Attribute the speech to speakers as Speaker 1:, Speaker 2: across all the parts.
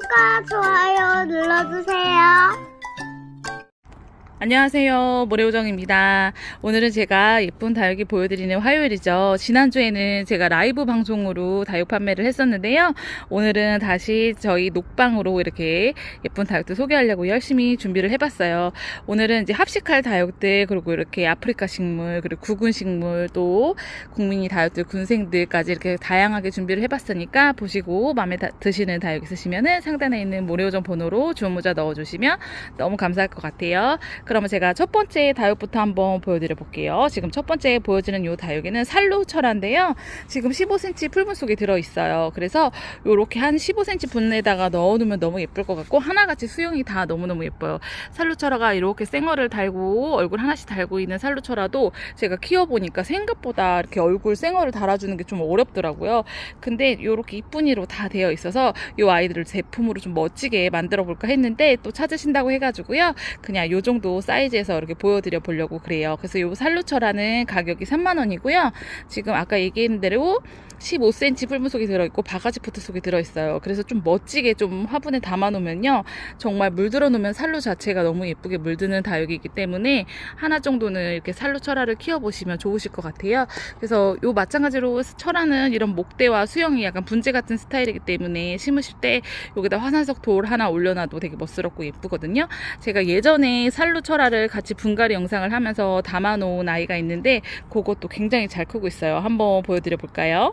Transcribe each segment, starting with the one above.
Speaker 1: 구독과 좋아요 눌러주세요.
Speaker 2: 안녕하세요. 모래우정입니다. 오늘은 제가 예쁜 다육이 보여드리는 화요일이죠. 지난주에는 제가 라이브 방송으로 다육 판매를 했었는데요. 오늘은 다시 저희 녹방으로 이렇게 예쁜 다육들 소개하려고 열심히 준비를 해봤어요. 오늘은 이제 합식할 다육들, 그리고 이렇게 아프리카 식물, 그리고 구근 식물, 또 국민이 다육들, 군생들까지 이렇게 다양하게 준비를 해봤으니까 보시고 마음에 다- 드시는 다육 있으시면은 상단에 있는 모래우정 번호로 주문 문자 넣어주시면 너무 감사할 것 같아요. 그러면 제가 첫 번째 다육부터 한번 보여드려 볼게요. 지금 첫 번째 보여지는 이 다육에는 살로철화인데요. 지금 15cm 풀분 속에 들어있어요. 그래서 이렇게 한 15cm 분에다가 넣어놓으면 너무 예쁠 것 같고 하나같이 수영이 다 너무너무 예뻐요. 살로철화가 이렇게 생얼을 달고 얼굴 하나씩 달고 있는 살로철화도 제가 키워보니까 생각보다 이렇게 얼굴 생얼을 달아주는 게 좀 어렵더라고요. 근데 이렇게 이쁜이로 다 되어 있어서 이 아이들을 제품으로 좀 멋지게 만들어 볼까 했는데 또 찾으신다고 해가지고요. 그냥 요 정도 사이즈에서 이렇게 보여드려 보려고 그래요. 그래서 요 살루처라는 가격이 3만원이고요. 지금 아까 얘기한 대로 15cm 풀무 속에 들어있고 바가지 포트 속에 들어있어요. 그래서 좀 멋지게 좀 화분에 담아놓으면요. 정말 물들어 놓으면 살루 자체가 너무 예쁘게 물드는 다육이기 때문에 하나 정도는 이렇게 살루 철화를 키워보시면 좋으실 것 같아요. 그래서 요 마찬가지로 철화는 이런 목대와 수영이 약간 분재 같은 스타일이기 때문에 심으실 때 여기다 화산석 돌 하나 올려놔도 되게 멋스럽고 예쁘거든요. 제가 예전에 살루 철화를 같이 분갈이 영상을 하면서 담아놓은 아이가 있는데 그것도 굉장히 잘 크고 있어요. 한번 보여드려 볼까요?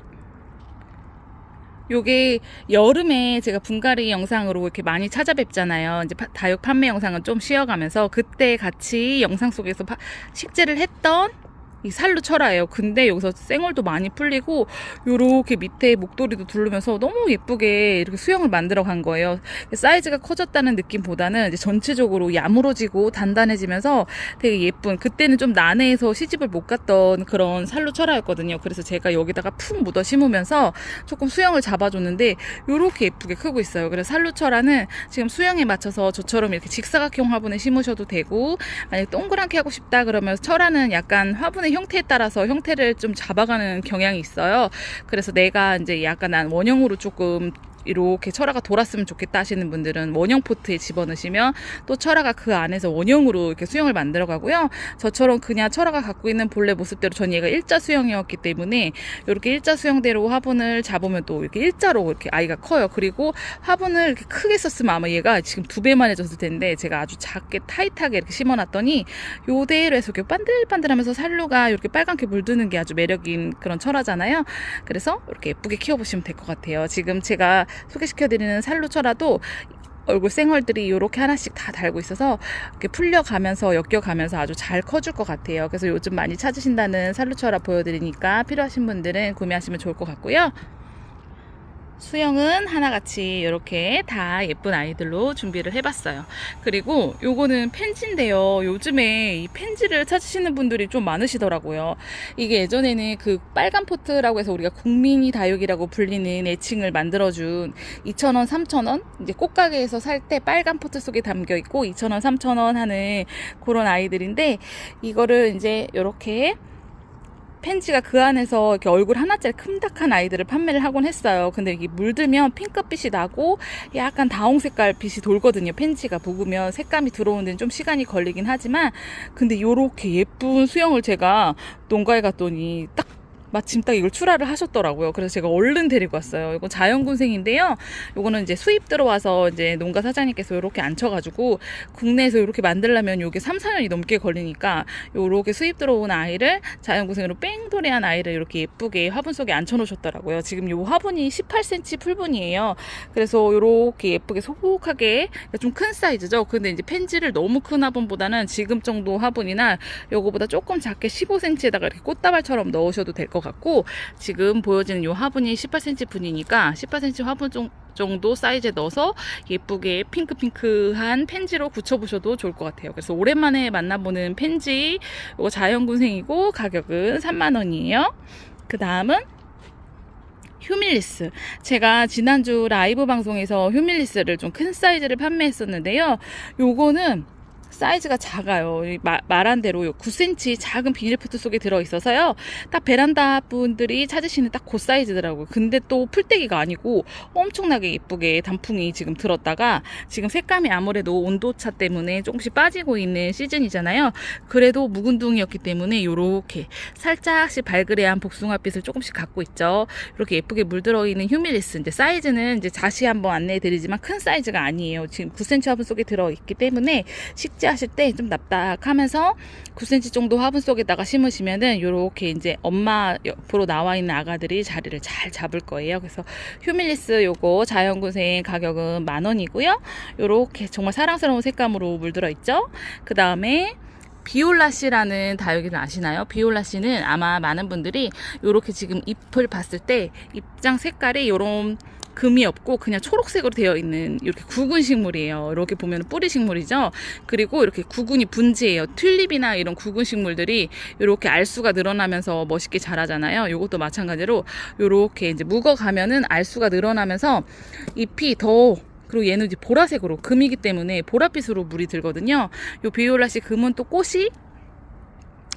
Speaker 2: 요게 여름에 제가 분갈이 영상으로 이렇게 많이 찾아뵙잖아요. 이제 파- 다육 판매 영상은 좀 쉬어가면서 그때 같이 영상 속에서 파- 식재를 했던 이 살로 철화예요. 근데 여기서 생얼도 많이 풀리고 요렇게 밑에 목도리도 두르면서 너무 예쁘게 이렇게 수영을 만들어 간 거예요. 사이즈가 커졌다는 느낌보다는 이제 전체적으로 야무러지고 단단해지면서 되게 예쁜 그때는 좀 난해해서 시집을 못 갔던 그런 살로 철화였거든요. 그래서 제가 여기다가 푹 묻어 심으면서 조금 수영을 잡아줬는데 요렇게 예쁘게 크고 있어요. 그래서 살로 철화는 지금 수영에 맞춰서 저처럼 이렇게 직사각형 화분에 심으셔도 되고 만약 동그랗게 하고 싶다 그러면 철화는 약간 화분의 형태에 따라서 형태를 좀 잡아가는 경향이 있어요. 그래서 내가 이제 약간 난 원형으로 조금 이렇게 철화가 돌았으면 좋겠다 하시는 분들은 원형 포트에 집어넣으시면 또 철화가 그 안에서 원형으로 이렇게 수영을 만들어 가고요. 저처럼 그냥 철화가 갖고 있는 본래 모습대로 전 얘가 일자 수영이었기 때문에 이렇게 일자 수영대로 화분을 잡으면 또 이렇게 일자로 이렇게 아이가 커요. 그리고 화분을 이렇게 크게 썼으면 아마 얘가 지금 두 배만 해졌을 텐데 제가 아주 작게 타이트하게 이렇게 심어놨더니 요대로 해서 이렇게 반들반들하면서 살루가 이렇게 빨갛게 물드는 게 아주 매력인 그런 철화잖아요. 그래서 이렇게 예쁘게 키워보시면 될 것 같아요. 지금 제가 소개시켜드리는 살루 철화도 얼굴 생얼들이 이렇게 하나씩 다 달고 있어서 이렇게 풀려가면서 엮여가면서 아주 잘 커줄 것 같아요. 그래서 요즘 많이 찾으신다는 살루철화 보여드리니까 필요하신 분들은 구매하시면 좋을 것 같고요. 수영은 하나같이 이렇게 다 예쁜 아이들로 준비를 해봤어요. 그리고 요거는 펜지인데요. 요즘에 이 펜지를 찾으시는 분들이 좀 많으시더라고요. 이게 예전에는 그 빨간 포트라고 해서 우리가 국민이 다육이라고 불리는 애칭을 만들어준 2,000원, 3,000원? 이제 꽃가게에서 살 때 빨간 포트 속에 담겨 있고 2,000원, 3,000원 하는 그런 아이들인데 이거를 이제 이렇게 펜지가 그 안에서 이렇게 얼굴 하나짜리 큼닥한 아이들을 판매를 하곤 했어요. 근데 이게 물들면 핑크빛이 나고 약간 다홍 색깔 빛이 돌거든요. 펜지가 묵으면 색감이 들어오는 데는 좀 시간이 걸리긴 하지만 근데 요렇게 예쁜 수영을 제가 농가에 갔더니 딱 마침 딱 이걸 출하를 하셨더라고요. 그래서 제가 얼른 데리고 왔어요. 이건 자연군생인데요. 요거는 이제 수입 들어와서 이제 농가 사장님께서 이렇게 앉혀가지고 국내에서 이렇게 만들려면 요게 3, 4년이 넘게 걸리니까 요렇게 수입 들어온 아이를 자연군생으로 뺑도리한 아이를 이렇게 예쁘게 화분 속에 앉혀놓으셨더라고요. 지금 요 화분이 18cm 풀분이에요. 그래서 요렇게 예쁘게 소복하게 좀 큰 사이즈죠. 근데 이제 펜지를 너무 큰 화분보다는 지금 정도 화분이나 요거보다 조금 작게 15cm에다가 이렇게 꽃다발처럼 넣으셔도 될 것 같고 지금 보여지는 요 화분이 18cm 분이니까 18cm 화분 정- 정도 사이즈에 넣어서 예쁘게 핑크핑크한 펜지로 붙여보셔도 좋을 것 같아요. 그래서 오랜만에 만나보는 펜지 이거 자연군생이고 가격은 3만원이에요. 그 다음은 휴밀리스. 제가 지난주 라이브 방송에서 휴밀리스를 좀 큰 사이즈를 판매했었는데요. 요거는 사이즈가 작아요. 말한 대로 요 9cm 작은 비닐포트 속에 들어 있어서요. 딱 베란다 분들이 찾으시는 딱 그 사이즈더라고요. 근데 또 풀떼기가 아니고 엄청나게 예쁘게 단풍이 지금 들었다가 지금 색감이 아무래도 온도차 때문에 조금씩 빠지고 있는 시즌이잖아요. 그래도 묵은둥이었기 때문에 요렇게 살짝씩 발그레한 복숭아빛을 조금씩 갖고 있죠. 이렇게 예쁘게 물들어 있는 휴밀리스. 이제 사이즈는 이제 다시 한번 안내해 드리지만 큰 사이즈가 아니에요. 지금 9cm 화분 속에 들어 있기 때문에 식재 하실 때 좀 납작하면서 9cm 정도 화분 속에다가 심으시면은 요렇게 이제 엄마 옆으로 나와 있는 아가들이 자리를 잘 잡을 거예요. 그래서 휴밀리스 요거 자연군생 가격은 만 원이고요. 요렇게 정말 사랑스러운 색감으로 물들어 있죠. 그 다음에 비올라 씨라는 다육이를 아시나요? 비올라 씨는 아마 많은 분들이 요렇게 지금 잎을 봤을 때 잎장 색깔이 요런 금이 없고 그냥 초록색으로 되어 있는 이렇게 구근 식물이에요. 이렇게 보면 뿌리 식물이죠. 그리고 이렇게 구근이 분지예요. 튤립이나 이런 구근 식물들이 이렇게 알수가 늘어나면서 멋있게 자라잖아요. 이것도 마찬가지로 이렇게 이제 묵어가면은 알수가 늘어나면서 잎이 더 그리고 얘는 이제 보라색으로 금이기 때문에 보랏빛으로 물이 들거든요. 요 비올라 씨 금은 또 꽃이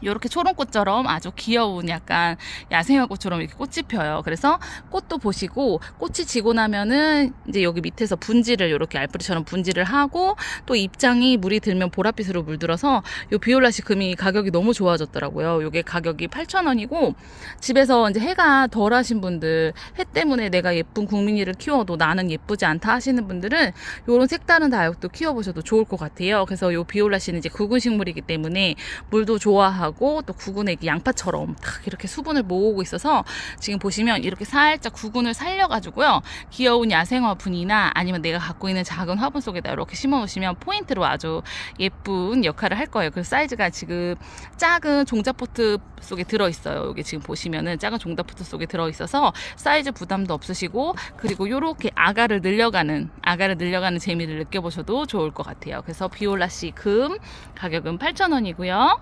Speaker 2: 이렇게 초롱꽃처럼 아주 귀여운 약간 야생화 꽃처럼 이렇게 꽃이 펴요. 그래서 꽃도 보시고 꽃이 지고 나면은 이제 여기 밑에서 분지를 이렇게 알뿌리처럼 분지를 하고 또 입장이 물이 들면 보랏빛으로 물들어서 요 비올라 시 금이 가격이 너무 좋아졌더라고요. 요게 가격이 8,000원이고 집에서 이제 해가 덜 하신 분들 해 때문에 내가 예쁜 국민이를 키워도 나는 예쁘지 않다 하시는 분들은 요런 색다른 다육도 키워보셔도 좋을 것 같아요. 그래서 요 비올라시는 이제 구근 식물이기 때문에 물도 좋아하고 또 구근에 이렇게 양파처럼 탁 이렇게 수분을 모으고 있어서 지금 보시면 이렇게 살짝 구근을 살려가지고요. 귀여운 야생화 분이나 아니면 내가 갖고 있는 작은 화분 속에다 이렇게 심어 놓으시면 포인트로 아주 예쁜 역할을 할 거예요. 그 사이즈가 지금 작은 종자포트 속에 들어 있어요. 여기 지금 보시면은 작은 종자포트 속에 들어 있어서 사이즈 부담도 없으시고 그리고 요렇게 아가를 늘려가는 아가를 늘려가는 재미를 느껴보셔도 좋을 것 같아요. 그래서 비올라 씨금 가격은 8,000원이고요.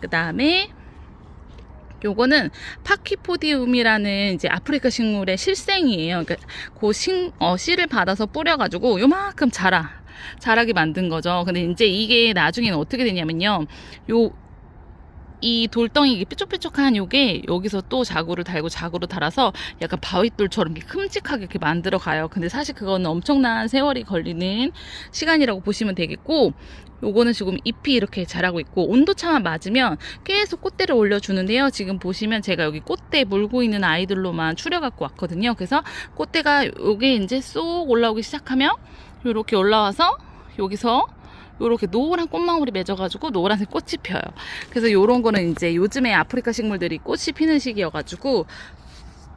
Speaker 2: 그 다음에 요거는 파키포디움이라는 이제 아프리카 식물의 실생이에요. 그러니까 그 식, 어, 씨를 받아서 뿌려가지고 요만큼 자라. 자라게 만든 거죠. 근데 이제 이게 나중에는 어떻게 되냐면요. 요, 이 돌덩이 뾰족뾰족한 요게 여기서 또 자구를 달고 자구를 달아서 약간 바위돌처럼 이렇게 큼직하게 이렇게 만들어 가요. 근데 사실 그거는 엄청난 세월이 걸리는 시간이라고 보시면 되겠고 요거는 지금 잎이 이렇게 자라고 있고 온도차만 맞으면 계속 꽃대를 올려주는데요. 지금 보시면 제가 여기 꽃대 물고 있는 아이들로만 추려갖고 왔거든요. 그래서 꽃대가 요게 이제 쏙 올라오기 시작하면 요렇게 올라와서 여기서 요렇게 노란 꽃망울이 맺어가지고 노란색 꽃이 펴요. 그래서 요런 거는 이제 요즘에 아프리카 식물들이 꽃이 피는 시기여가지고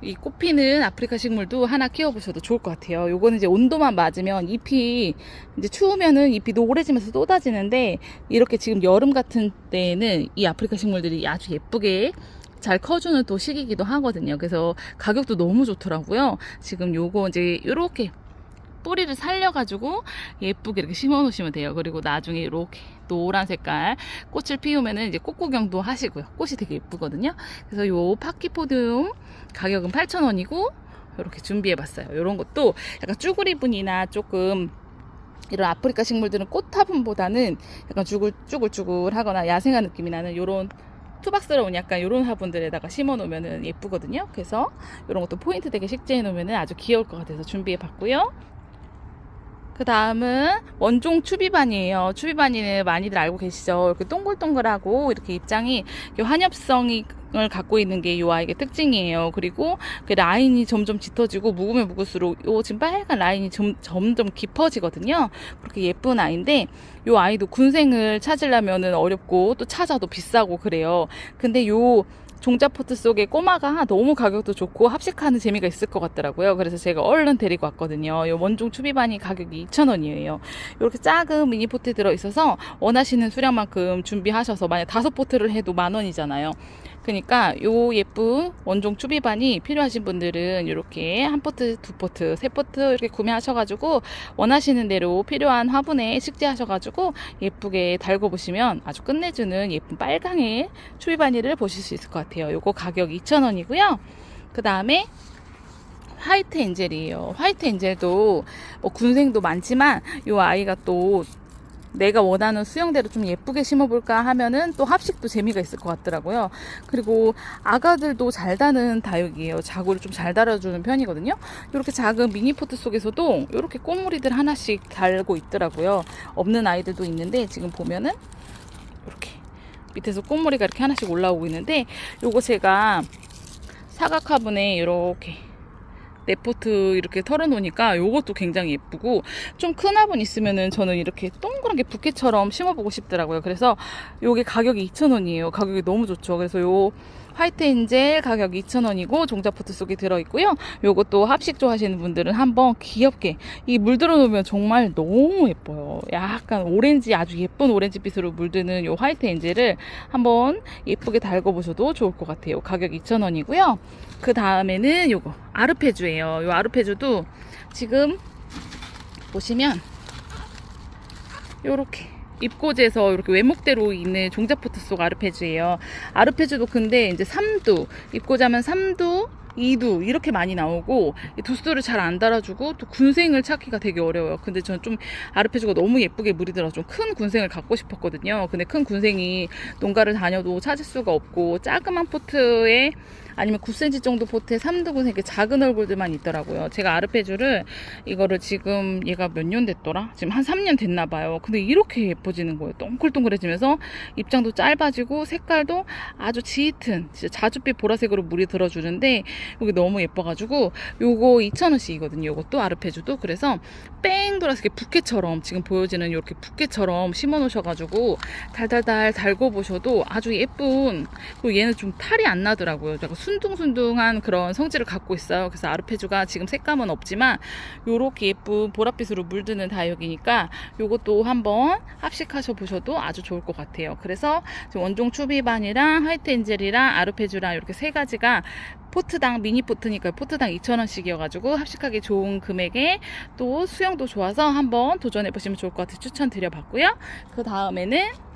Speaker 2: 이 꽃 피는 아프리카 식물도 하나 키워보셔도 좋을 것 같아요. 요거는 이제 온도만 맞으면 잎이 이제 추우면은 잎이 노래지면서 쏟아지는데 이렇게 지금 여름 같은 때에는 이 아프리카 식물들이 아주 예쁘게 잘 커주는 또 시기이기도 하거든요. 그래서 가격도 너무 좋더라고요. 지금 요거 이제 요렇게 뿌리를 살려가지고 예쁘게 이렇게 심어 놓으시면 돼요. 그리고 나중에 이렇게 노란 색깔 꽃을 피우면은 이제 꽃 구경도 하시고요. 꽃이 되게 예쁘거든요. 그래서 요 파키포디움 가격은 8,000원이고 이렇게 준비해 봤어요. 이런 것도 약간 쭈구리 분이나 조금 이런 아프리카 식물들은 꽃 화분보다는 약간 쭈글, 쭈글쭈글 하거나 야생한 느낌이 나는 이런 투박스러운 약간 이런 화분들에다가 심어 놓으면 예쁘거든요. 그래서 이런 것도 포인트 되게 식재해 놓으면 아주 귀여울 것 같아서 준비해 봤고요. 그 다음은 원종 추비반이에요. 추비반이는 많이들 알고 계시죠? 이렇게 동글동글하고 이렇게 입장이 환엽성이 을 갖고 있는 게 이 아이의 특징이에요. 그리고 그 라인이 점점 짙어지고 묵으면 묵을수록 요 지금 빨간 라인이 점, 점점 깊어지거든요. 그렇게 예쁜 아이인데 요 아이도 군생을 찾으려면은 어렵고 또 찾아도 비싸고 그래요. 근데 요 종자포트 속에 꼬마가 너무 가격도 좋고 합식하는 재미가 있을 것 같더라고요. 그래서 제가 얼른 데리고 왔거든요. 이 원종 추비반이 가격이 2,000원이에요. 이렇게 작은 미니 포트에 들어있어서 원하시는 수량만큼 준비하셔서 만약 다섯 포트를 해도 만 원이잖아요. 그러니까 요 예쁜 원종 추비반이 필요하신 분들은 이렇게 한 포트, 두 포트, 세 포트 이렇게 구매하셔가지고 원하시는 대로 필요한 화분에 식재하셔가지고 예쁘게 달고 보시면 아주 끝내주는 예쁜 빨강의 추비바니를 보실 수 있을 것 같아요. 요거 가격 2,000원이고요. 그 다음에 화이트 엔젤이에요. 화이트 엔젤도 뭐 군생도 많지만 요 아이가 또 내가 원하는 수영대로 좀 예쁘게 심어볼까 하면은 또 합식도 재미가 있을 것 같더라고요. 그리고 아가들도 잘 다는 다육이에요. 자구를 좀 잘 달아주는 편이거든요. 이렇게 작은 미니포트 속에서도 이렇게 꽃무리들 하나씩 달고 있더라고요. 없는 아이들도 있는데 지금 보면은 이렇게 밑에서 꽃무리가 이렇게 하나씩 올라오고 있는데 요거 제가 사각 화분에 이렇게 네포트 이렇게 털어놓으니까 요것도 굉장히 예쁘고 좀 큰 화분 있으면은 저는 이렇게 동그랗게 부케처럼 심어보고 싶더라고요. 그래서 요게 가격이 2,000원이에요. 가격이 너무 좋죠. 그래서 요 화이트 엔젤 가격 2,000원이고 종자포트 속에 들어있고요. 요것도 합식 좋아하시는 분들은 한번 귀엽게 이 물들어 놓으면 정말 너무 예뻐요. 약간 오렌지 아주 예쁜 오렌지빛으로 물드는 요 화이트 엔젤을 한번 예쁘게 달궈 보셔도 좋을 것 같아요. 가격 2,000원이고요. 그 다음에는 요거 아르페주예요. 요 아르페주도 지금 보시면 요렇게 입고지에서 이렇게 외목대로 있는 종자포트 속 아르페주예요. 아르페주도 근데 이제 3두 입고자면 3두 2두 이렇게 많이 나오고 이 두수를 잘 안 달아주고 또 군생을 찾기가 되게 어려워요. 근데 저는 좀 아르페주가 너무 예쁘게 물이 들어서 좀큰 군생을 갖고 싶었거든요. 근데 큰 군생이 농가를 다녀도 찾을 수가 없고 작은 포트에 아니면 9cm 정도 3두 군생 이렇게 작은 얼굴들만 있더라고요. 제가 아르페주를 이거를 지금 얘가 몇 년 됐더라? 지금 한 3년 됐나 봐요. 근데 이렇게 예뻐지는 거예요. 동글동글해지면서 입장도 짧아지고 색깔도 아주 짙은 진짜 자줏빛 보라색으로 물이 들어주는데 여기 너무 예뻐가지고 요거 2,000원씩이거든요. 요것도 아르페주도 그래서 뺑 돌아서 이렇게 부케처럼 지금 보여지는 이렇게 부케처럼 심어 놓으셔가지고 달달달 달고 보셔도 아주 예쁜 그리고 얘는 좀 탈이 안 나더라고요. 약간 순둥순둥한 그런 성질을 갖고 있어요. 그래서 아르페주가 지금 색감은 없지만 요렇게 예쁜 보랏빛으로 물드는 다육이니까 요것도 한번 합식하셔 보셔도 아주 좋을 것 같아요. 그래서 원종 추비반이랑 화이트 엔젤이랑 아르페주랑 이렇게 세 가지가 포트당 미니 포트니까 포트당 2,000원씩이어가지고 합식하기 좋은 금액에 또 수영도 좋아서 한번 도전해 보시면 좋을 것 같아서 추천드려 봤고요. 그 다음에는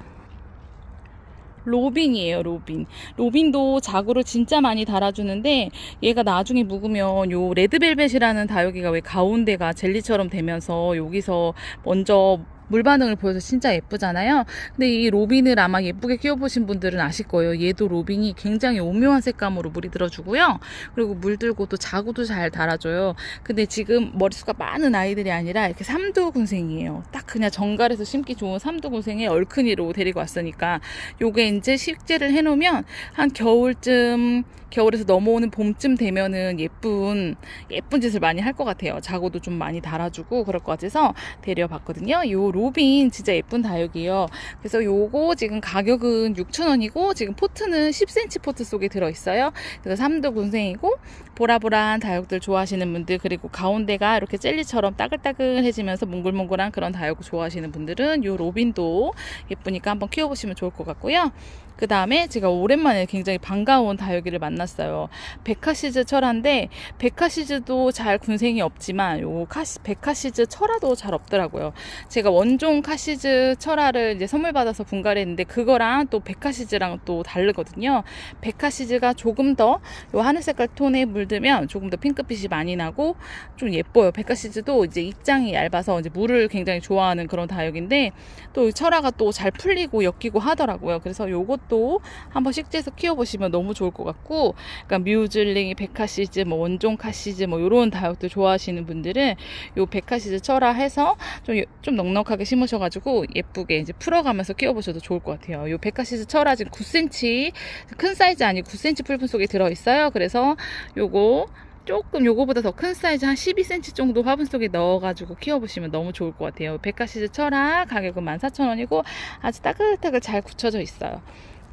Speaker 2: 로빈이에요, 로빈. 로빈도 자구를 진짜 많이 달아주는데 얘가 나중에 묵으면 요 레드벨벳이라는 다육이가 왜 가운데가 젤리처럼 되면서 여기서 먼저 물 반응을 보여서 진짜 예쁘잖아요. 근데 이 로빈을 아마 예쁘게 키워보신 분들은 아실 거예요. 얘도 로빈이 굉장히 오묘한 색감으로 물이 들어주고요. 그리고 물들고 또 자구도 잘 달아줘요. 근데 지금 머릿수가 많은 아이들이 아니라 이렇게 삼두 군생이에요. 딱 그냥 정갈에서 심기 좋은 삼두 군생에 얼큰이로 데리고 왔으니까 요게 이제 식재를 해놓으면 한 겨울쯤 겨울에서 넘어오는 봄쯤 되면은 예쁜 예쁜 짓을 많이 할 것 같아요. 자고도 좀 많이 달아주고 그럴 것 같아서 데려봤거든요. 요 로빈 진짜 예쁜 다육이에요. 그래서 요거 지금 가격은 6,000원이고 지금 포트는 10cm 포트 속에 들어있어요. 그래서 삼두 군생이고 보라보라한 다육들 좋아하시는 분들 그리고 가운데가 이렇게 젤리처럼 따글따글해지면서 몽글몽글한 그런 다육 좋아하시는 분들은 요 로빈도 예쁘니까 한번 키워보시면 좋을 것 같고요. 그 다음에 제가 오랜만에 굉장히 반가운 다육이를 만났어요. 베카시즈 철화인데 베카시즈도 잘 군생이 없지만 요 카시, 베카시즈 철화도 잘 없더라고요. 제가 원종 카시즈 철화를 이제 선물 받아서 분갈이 했는데 그거랑 또 베카시즈랑 또 다르거든요. 베카시즈가 조금 더 요 하늘 색깔 톤에 물들면 조금 더 핑크빛이 많이 나고 좀 예뻐요. 베카시즈도 이제 입장이 얇아서 이제 물을 굉장히 좋아하는 그런 다육인데 또 철화가 또 잘 풀리고 엮이고 하더라고요. 그래서 요 것도 한번 식재해서 키워보시면 너무 좋을 것 같고, 그러니까 뮤즐링이 베카시즈, 뭐 원종 카시즈, 뭐 요런 다육들 좋아하시는 분들은 요 베카시즈 철화 해서 좀, 좀 넉넉하게 심으셔가지고 예쁘게 이제 풀어가면서 키워보셔도 좋을 것 같아요. 요 베카시즈 철화 지금 9cm, 큰 사이즈 아니고 9cm 풀분 속에 들어있어요. 그래서 요거 조금 요거보다 더 큰 사이즈 한 12cm 정도 화분 속에 넣어가지고 키워보시면 너무 좋을 것 같아요. 백가시즈 철화 가격은 14,000원이고 아주 따글따글 잘 굳혀져 있어요.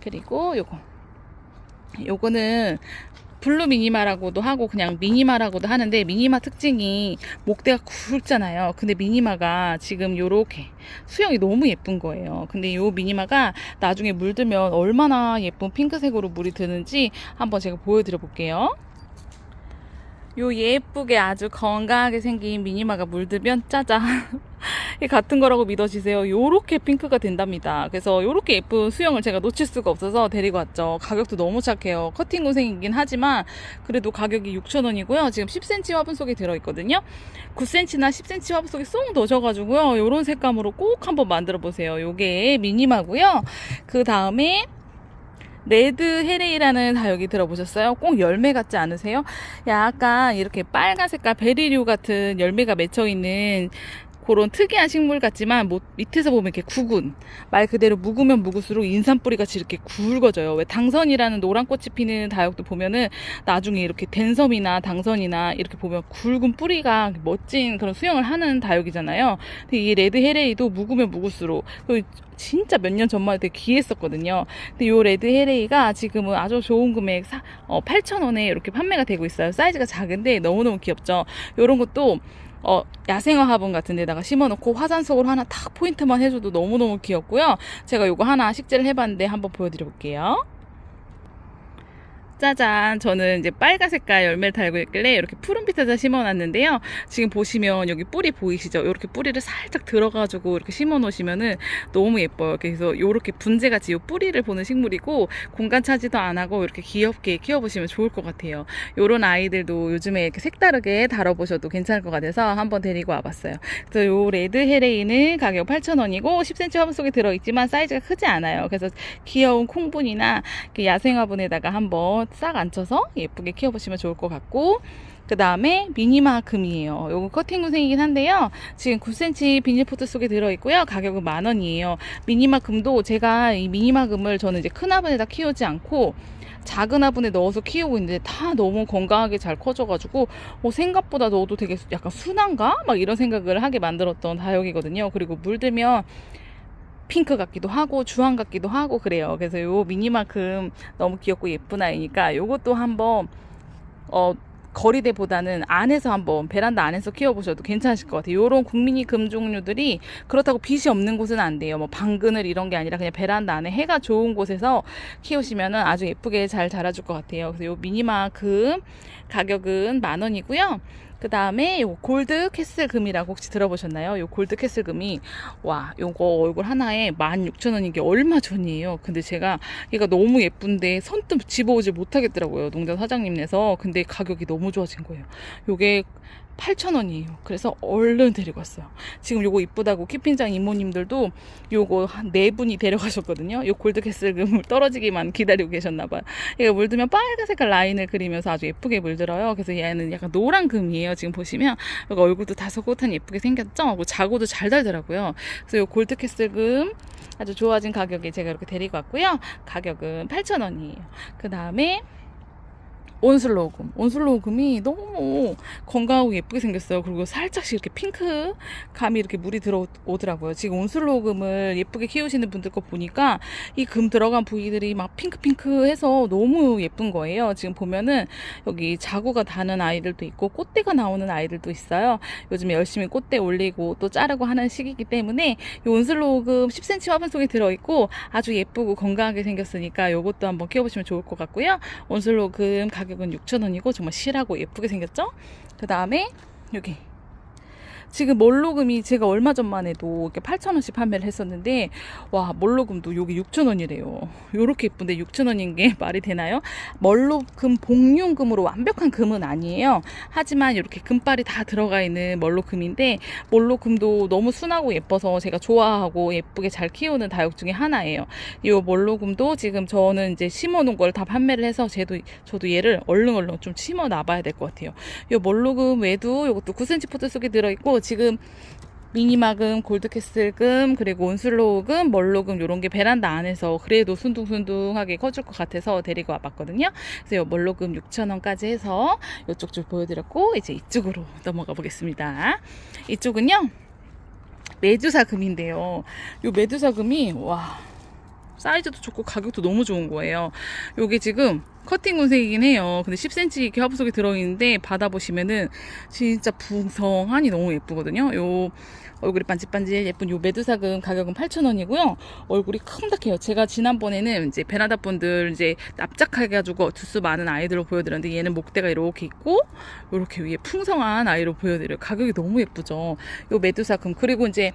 Speaker 2: 그리고 요거 요거는 블루 미니마라고도 하고 그냥 미니마라고도 하는데 미니마 특징이 목대가 굵잖아요. 근데 미니마가 지금 요렇게 수영이 너무 예쁜 거예요. 근데 요 미니마가 나중에 물들면 얼마나 예쁜 핑크색으로 물이 드는지 한번 제가 보여드려 볼게요. 요 예쁘게 아주 건강하게 생긴 미니마가 물들면 짜잔 이 같은 거라고 믿어지세요. 요렇게 핑크가 된답니다. 그래서 요렇게 예쁜 수영을 제가 놓칠 수가 없어서 데리고 왔죠. 가격도 너무 착해요. 커팅 고생이긴 하지만 그래도 가격이 6,000원이고요. 지금 10cm 화분 속에 들어있거든요. 9cm나 10cm 화분 속에 쏙 넣어져가지고요. 요런 색감으로 꼭 한번 만들어 보세요. 요게 미니마고요. 그 다음에 레드 헤레이라는 다육이 들어보셨어요? 꼭 열매 같지 않으세요? 약간 이렇게 빨간 색깔 베리류 같은 열매가 맺혀 있는 그런 특이한 식물 같지만 뭐 밑에서 보면 이렇게 구근 말 그대로 묵으면 묵을수록 인삼뿌리 같이 이렇게 굵어져요. 왜 당선이라는 노란 꽃이 피는 다육도 보면은 나중에 이렇게 댄섬이나 당선이나 이렇게 보면 굵은 뿌리가 멋진 그런 수영을 하는 다육이잖아요. 근데 이 레드 헤레이도 묵으면 묵을수록 그리고 진짜 몇 년 전만 되게 귀했었거든요. 근데 요 레드 헤레이가 지금은 아주 좋은 금액 사, 어, 8,000원에 이렇게 판매가 되고 있어요. 사이즈가 작은데 너무너무 귀엽죠. 요런 것도 어, 야생화 화분 같은 데다가 심어놓고 화산 속으로 하나 탁 포인트만 해줘도 너무너무 귀엽고요. 제가 요거 하나 식재를 해봤는데 한번 보여드려 볼게요. 짜잔. 저는 이제 빨간 색깔 열매를 달고 있길래 이렇게 푸른빛에다 심어놨는데요. 지금 보시면 여기 뿌리 보이시죠? 이렇게 뿌리를 살짝 들어가지고 이렇게 심어 놓으시면은 너무 예뻐요. 그래서 이렇게 분재같이 이 뿌리를 보는 식물이고 공간 차지도 안 하고 이렇게 귀엽게 키워보시면 좋을 것 같아요. 요런 아이들도 요즘에 이렇게 색다르게 다뤄보셔도 괜찮을 것 같아서 한번 데리고 와봤어요. 그래서 요 레드 헤레이는 가격 8,000원이고 10cm 화분 속에 들어있지만 사이즈가 크지 않아요. 그래서 귀여운 콩분이나 이렇게 야생 화분에다가 한번 싹 앉혀서 예쁘게 키워보시면 좋을 것 같고 그 다음에 미니마 금이에요. 요거 커팅 구생이긴 한데요. 지금 9cm 비닐포트 속에 들어있고요. 가격은 만 원이에요. 미니마 금도 제가 이 미니마 금을 저는 이제 큰 화분에다 키우지 않고 작은 화분에 넣어서 키우고 있는데 다 너무 건강하게 잘 커져가지고 어, 생각보다 넣어도 되게 약간 순한가? 막 이런 생각을 하게 만들었던 다육이거든요. 그리고 물들면 핑크 같기도 하고 주황 같기도 하고 그래요. 그래서 요 미니만큼 너무 귀엽고 예쁜 아이니까 요것도 한번 어 거리대보다는 안에서 한번 베란다 안에서 키워보셔도 괜찮으실 것 같아요. 요런 국민이 금 종류들이 그렇다고 빛이 없는 곳은 안 돼요. 뭐 방그늘 이런 게 아니라 그냥 베란다 안에 해가 좋은 곳에서 키우시면은 아주 예쁘게 잘 자라줄 것 같아요. 그래서 요 미니마 금 가격은 만 원이고요. 그 다음에 요 골드 캐슬 금이라고 혹시 들어보셨나요? 요 골드 캐슬 금이 와 요거 얼굴 하나에 16,000원인 게 얼마 전이에요. 근데 제가 얘가 너무 예쁜데 선뜻 집어오질 못하겠더라고요. 농장 사장님네서. 근데 가격이 너무 좋아진 거예요. 요게 8,000원이에요. 그래서 얼른 데리고 왔어요. 지금 요거 이쁘다고 키핑장 이모님들도 요거 한 네 분이 데려가셨거든요. 요 골드캐슬금을 떨어지기만 기다리고 계셨나봐요. 얘가 물들면 빨간 색깔 라인을 그리면서 아주 예쁘게 물들어요. 그래서 얘는 약간 노란 금이에요. 지금 보시면 여기 얼굴도 다소곳한 예쁘게 생겼죠? 자고도 잘 달더라고요. 그래서 요 골드캐슬 금 아주 좋아진 가격에 제가 이렇게 데리고 왔고요. 가격은 8,000원이에요. 그 다음에 온슬로금. 온슬로금이 너무 건강하고 예쁘게 생겼어요. 그리고 살짝씩 이렇게 핑크 감이 이렇게 물이 들어오더라고요. 지금 온슬로금을 예쁘게 키우시는 분들 거 보니까 이 금 들어간 부위들이 막 핑크핑크해서 너무 예쁜 거예요. 지금 보면은 여기 자구가 다는 아이들도 있고 꽃대가 나오는 아이들도 있어요. 요즘에 열심히 꽃대 올리고 또 자르고 하는 시기이기 때문에 이 온슬로금 10cm 화분 속에 들어있고 아주 예쁘고 건강하게 생겼으니까 이것도 한번 키워보시면 좋을 것 같고요. 온슬로금 가격 은 6,000원이고 정말 실하고 예쁘게 생겼죠? 그 다음에 여기 지금 몰로금이 제가 얼마 전만 해도 이렇게 8,000원씩 판매를 했었는데 와 몰로금도 여기 6,000원이래요. 요렇게 예쁜데 6,000원인 게 말이 되나요? 멀로금 복륜금으로 완벽한 금은 아니에요. 하지만 이렇게 금발이 다 들어가 있는 멀로금인데 몰로금도 너무 순하고 예뻐서 제가 좋아하고 예쁘게 잘 키우는 다육 중에 하나예요. 이 몰로금도 지금 저는 이제 심어놓은 걸 다 판매를 해서 저도 저도 얘를 얼른 얼른 좀 심어 놔봐야 될 것 같아요. 이 몰로금 외도 이것도 9cm 포트 속에 들어있고 지금 미니마금, 골드캐슬금, 그리고 온슬로우금, 멀로금 요런 게 베란다 안에서 그래도 순둥순둥하게 커질 것 같아서 데리고 와봤거든요. 그래서 요 멀로금 6,000원까지 해서 이쪽 줄 보여드렸고 이제 이쪽으로 넘어가 보겠습니다. 이쪽은요 메두사 금인데요. 요 메두사 금이 와 사이즈도 좋고 가격도 너무 좋은 거예요. 요게 지금 커팅 군색이긴 해요. 근데 10cm 이렇게 화분 속에 들어있는데 받아보시면은 진짜 풍성하니 너무 예쁘거든요. 요 얼굴이 반질반질 예쁜 요 메두사금 가격은 8,000원이고요. 얼굴이 큼닥해요. 제가 지난번에는 이제 베나다 분들 이제 납작해가지고 두수 많은 아이들로 보여드렸는데 얘는 목대가 이렇게 있고 이렇게 위에 풍성한 아이로 보여드려요. 가격이 너무 예쁘죠. 요 메두사금 그리고 이제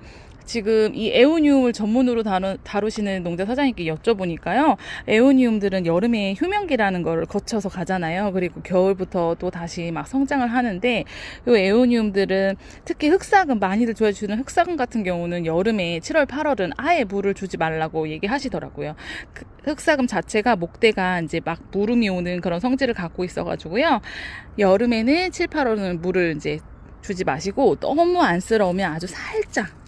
Speaker 2: 지금 이 에오니움을 전문으로 다루, 다루시는 농자 사장님께 여쭤보니까요. 에오니움들은 여름에 휴면기라는 걸 거쳐서 가잖아요. 그리고 겨울부터 또 다시 막 성장을 하는데 이 에오니움들은 특히 흑사금 많이들 좋아해 주는 흑사금 같은 경우는 여름에 7월, 8월은 아예 물을 주지 말라고 얘기하시더라고요. 그 흑사금 자체가 목대가 이제 막 무름이 오는 그런 성질을 갖고 있어가지고요. 여름에는 7, 8월은 물을 이제 주지 마시고 너무 안쓰러우면 아주 살짝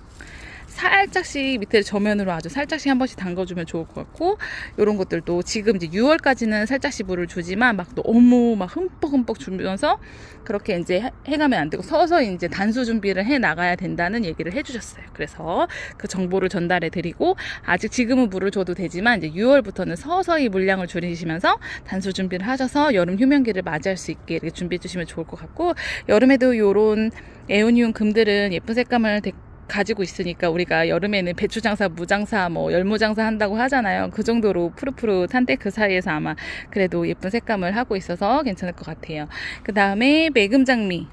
Speaker 2: 살짝씩 밑에 저면으로 아주 살짝씩 한 번씩 담궈주면 좋을 것 같고 이런 것들도 지금 이제 6월까지는 살짝씩 물을 주지만 막 너무 막 흠뻑흠뻑 주면서 그렇게 이제 해- 해가면 안 되고 서서히 이제 단수 준비를 해 나가야 된다는 얘기를 해주셨어요. 그래서 그 정보를 전달해 드리고 아직 지금은 물을 줘도 되지만 이제 6월부터는 서서히 물량을 줄이시면서 단수 준비를 하셔서 여름 휴면기를 맞이할 수 있게 이렇게 준비해 주시면 좋을 것 같고 여름에도 요런 에오니움 금들은 예쁜 색감을 데- 가지고 있으니까 우리가 여름에는 배추 장사, 무장사, 뭐 열무 장사 한다고 하잖아요. 그 정도로 푸릇푸릇한데 그 사이에서 아마 그래도 예쁜 색감을 하고 있어서 괜찮을 것 같아요. 그 다음에 매금 장미.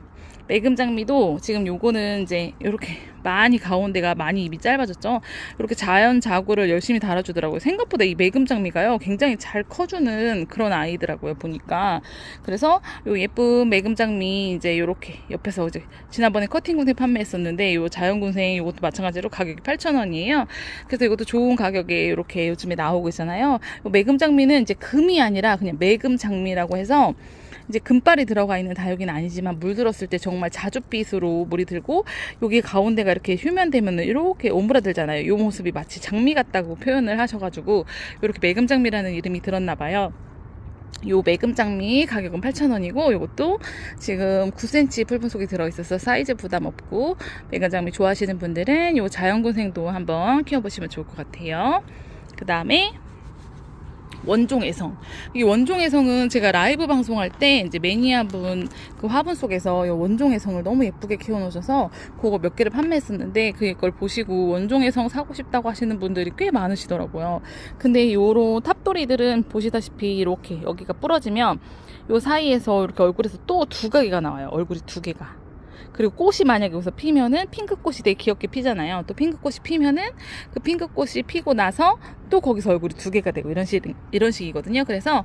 Speaker 2: 매금 장미도 지금 요거는 이제 이렇게 많이 가운데가 많이 입이 짧아졌죠. 이렇게 자연 자구를 열심히 달아주더라고요. 생각보다 이 매금 장미가요 굉장히 잘 커주는 그런 아이더라고요 보니까. 그래서 요 예쁜 매금 장미 이제 이렇게 옆에서 이제 지난번에 커팅 군생 판매했었는데 요 자연 군생 이것도 마찬가지로 가격이 8,000원이에요. 그래서 이것도 좋은 가격에 이렇게 요즘에 나오고 있잖아요. 요 매금 장미는 이제 금이 아니라 그냥 매금 장미라고 해서 이제 금발이 들어가 있는 다육이는 아니지만 물 들었을 때 정말 자줏빛으로 물이 들고 여기 가운데가 이렇게 휴면되면 이렇게 오므라들잖아요. 이 모습이 마치 장미 같다고 표현을 하셔가지고 이렇게 매금장미라는 이름이 들었나 봐요. 요 매금장미 가격은 8,000원이고 요것도 지금 9cm 풀분 속에 들어있어서 사이즈 부담 없고 매금장미 좋아하시는 분들은 요 자연군생도 한번 키워보시면 좋을 것 같아요. 그 다음에 원종애성. 이 원종애성은 제가 라이브 방송할 때 이제 매니아분 그 화분 속에서 이 원종애성을 너무 예쁘게 키워놓으셔서 그거 몇 개를 판매했었는데 그걸 보시고 원종애성 사고 싶다고 하시는 분들이 꽤 많으시더라고요. 근데 요런 탑돌이들은 보시다시피 이렇게 여기가 부러지면 요 사이에서 이렇게 얼굴에서 또 두 가지가 나와요. 얼굴이 두 개가. 그리고 꽃이 만약에 여기서 피면은 핑크꽃이 되게 귀엽게 피잖아요. 또 핑크꽃이 피면은 그 핑크꽃이 피고 나서 또 거기서 얼굴이 두 개가 되고 이런 식 이런 식이거든요. 그래서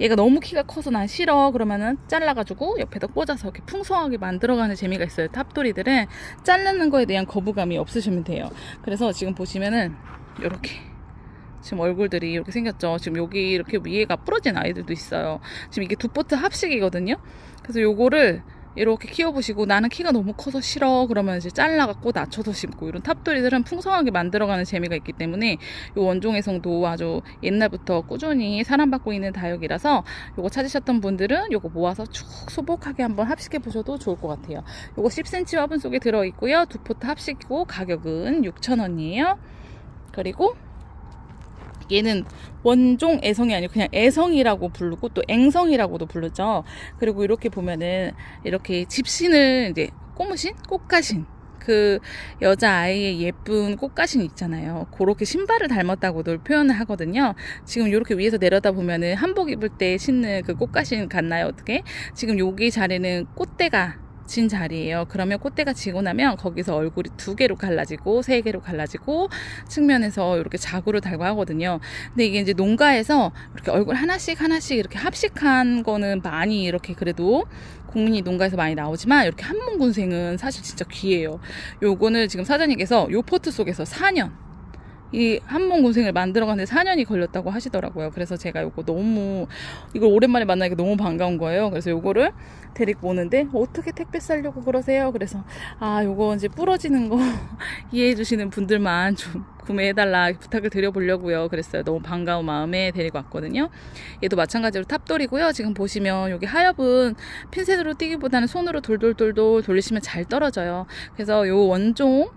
Speaker 2: 얘가 너무 키가 커서 난 싫어 그러면은 잘라가지고 옆에다 꽂아서 이렇게 풍성하게 만들어가는 재미가 있어요. 탑돌이들은 자르는 거에 대한 거부감이 없으시면 돼요. 그래서 지금 보시면은 이렇게 지금 얼굴들이 이렇게 생겼죠. 지금 여기 이렇게 위에가 부러진 아이들도 있어요. 지금 이게 두 포트 합식이거든요. 그래서 요거를 이렇게 키워보시고 나는 키가 너무 커서 싫어 그러면 이제 잘라갖고 낮춰서 심고 이런 탑돌이들은 풍성하게 만들어가는 재미가 있기 때문에 이 원종애성도 아주 옛날부터 꾸준히 사랑받고 있는 다육이라서 요거 찾으셨던 분들은 요거 모아서 쭉 소복하게 한번 합식해 보셔도 좋을 것 같아요. 요거 10cm 화분 속에 들어있고요. 두 포트 합식이고 가격은 6,000원이에요. 그리고 얘는 원종 애성이 아니고 그냥 애성이라고 부르고 또 앵성이라고도 부르죠. 그리고 이렇게 보면은 이렇게 집신을 이제 꼬무신 꽃가신 그 여자 아이의 예쁜 꽃가신 있잖아요. 그렇게 신발을 닮았다고들 표현을 하거든요. 지금 이렇게 위에서 내려다 보면은 한복 입을 때 신는 그 꽃가신 같나요? 어떻게? 지금 여기 자리는 꽃대가 진 자리예요. 그러면 꽃대가 지고 나면 거기서 얼굴이 두 개로 갈라지고 세 개로 갈라지고 측면에서 이렇게 자구를 달고 하거든요. 근데 이게 이제 농가에서 이렇게 얼굴 하나씩 하나씩 이렇게 합식한 거는 많이 이렇게 그래도 국민이 농가에서 많이 나오지만 이렇게 한문군생은 사실 진짜 귀해요. 요거는 지금 사장님께서 요 포트 속에서 4년 이 한문군생을 만들어가는데 4년이 걸렸다고 하시더라고요. 그래서 제가 요거 너무 이걸 오랜만에 만나니까 너무 반가운 거예요. 그래서 요거를 데리고 오는데 어떻게 택배 싸려고 그러세요? 그래서 아 요거 이제 부러지는 거 이해해 주시는 분들만 좀 구매해달라 부탁을 드려보려고요. 그랬어요. 너무 반가운 마음에 데리고 왔거든요. 얘도 마찬가지로 탑돌이고요. 지금 보시면 여기 하엽은 핀셋으로 뛰기보다는 손으로 돌돌돌돌 돌리시면 잘 떨어져요. 그래서 요 원종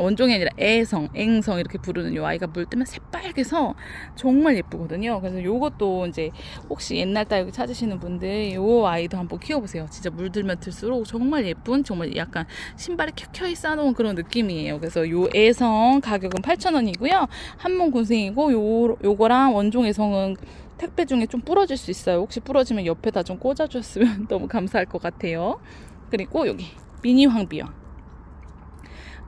Speaker 2: 원종이 아니라 애성, 앵성 이렇게 부르는 요 아이가 물 뜨면 새빨개서 정말 예쁘거든요. 그래서 요것도 이제 혹시 옛날 딸기 찾으시는 분들 요 아이도 한번 키워보세요. 진짜 물 들면 들수록 정말 예쁜 정말 약간 신발에 켜켜이 싸놓은 그런 느낌이에요. 그래서 요 애성 가격은 8,000원이고요. 한몸 군생이고 요 요거랑 원종 애성은 택배 중에 좀 부러질 수 있어요. 혹시 부러지면 옆에다 좀 꽂아줬으면 너무 감사할 것 같아요. 그리고 여기 미니 황비형.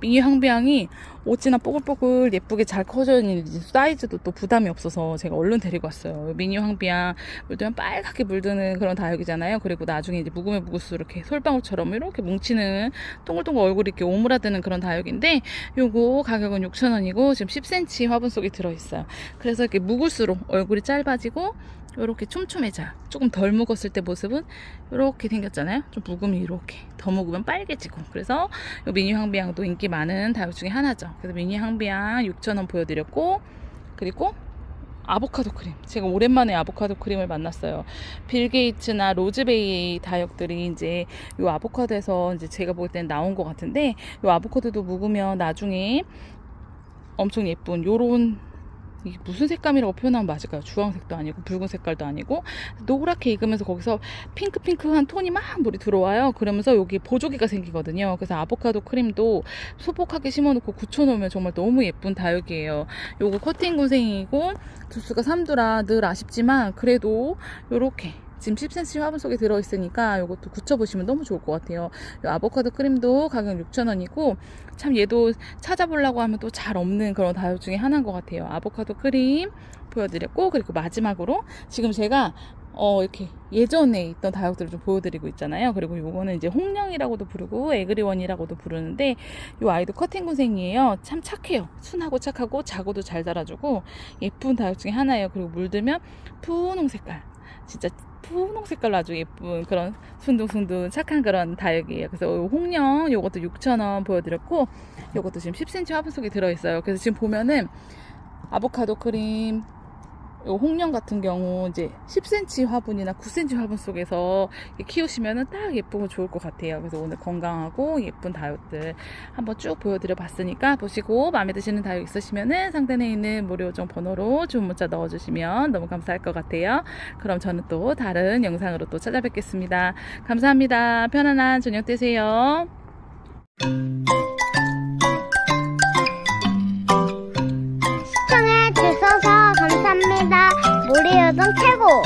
Speaker 2: 미니 황비향이 어찌나 뽀글뽀글 예쁘게 잘 커져 있는지 사이즈도 또 부담이 없어서 제가 얼른 데리고 왔어요. 미니 황비향 물들면 빨갛게 물드는 그런 다육이잖아요. 그리고 나중에 이제 묵으면 묵을수록 이렇게 솔방울처럼 이렇게 뭉치는 동글동글 얼굴이 이렇게 오므라드는 그런 다육인데 요거 가격은 6,000원이고 지금 10cm 화분 속에 들어있어요. 그래서 이렇게 묵을수록 얼굴이 짧아지고 이렇게 촘촘해져요. 조금 덜 묵었을 때 모습은 이렇게 생겼잖아요. 좀 묵으면 이렇게 더 묵으면 빨개지고 그래서 요 미니 황비향도 인기 많은 다육 중에 하나죠. 그래서 미니 황비향 6,000원 보여드렸고 그리고 아보카도 크림. 제가 오랜만에 아보카도 크림을 만났어요. 빌 게이츠나 로즈베이 다육들이 이제 요 아보카도에서 이제 제가 볼땐 나온 것 같은데 요 아보카도도 묵으면 나중에 엄청 예쁜 요런 이게 무슨 색감이라고 표현하면 맞을까요? 주황색도 아니고 붉은 색깔도 아니고 노랗게 익으면서 거기서 핑크핑크한 톤이 막 물이 들어와요. 그러면서 여기 보조개가 생기거든요. 그래서 아보카도 크림도 소복하게 심어놓고 굳혀놓으면 정말 너무 예쁜 다육이에요. 요거 커팅 군생이고 두수가 3두라 늘 아쉽지만 그래도 요렇게 지금 10cm 화분 속에 들어있으니까 이것도 굳혀보시면 너무 좋을 것 같아요. 이 아보카도 크림도 가격 6,000원이고 참 얘도 찾아보려고 하면 또 잘 없는 그런 다육 중에 하나인 것 같아요. 아보카도 크림 보여드렸고 그리고 마지막으로 지금 제가 어 이렇게 예전에 있던 다육들을 좀 보여드리고 있잖아요. 그리고 요거는 이제 홍령이라고도 부르고 에그리원이라고도 부르는데 요 아이도 커팅군생이에요. 참 착해요. 순하고 착하고 자고도 잘 자라주고 예쁜 다육 중에 하나예요. 그리고 물들면 푸농 색깔. 진짜 푸농 색깔로 아주 예쁜 그런 순둥순둥 착한 그런 다육이에요. 그래서 요 홍령 요것도 6,000원 보여드렸고 요것도 지금 10cm 화분 속에 들어있어요. 그래서 지금 보면은 아보카도 크림 요 홍령 같은 경우 이제 10cm 화분이나 9cm 화분 속에서 이렇게 키우시면은 딱 예쁘고 좋을 것 같아요. 그래서 오늘 건강하고 예쁜 다육들 한번 쭉 보여드려 봤으니까 보시고 마음에 드시는 다육 있으시면은 상단에 있는 무료 요정 번호로 주문 문자 넣어주시면 너무 감사할 것 같아요. 그럼 저는 또 다른 영상으로 또 찾아뵙겠습니다. 감사합니다. 편안한 저녁 되세요.
Speaker 1: 우리 요정 최고!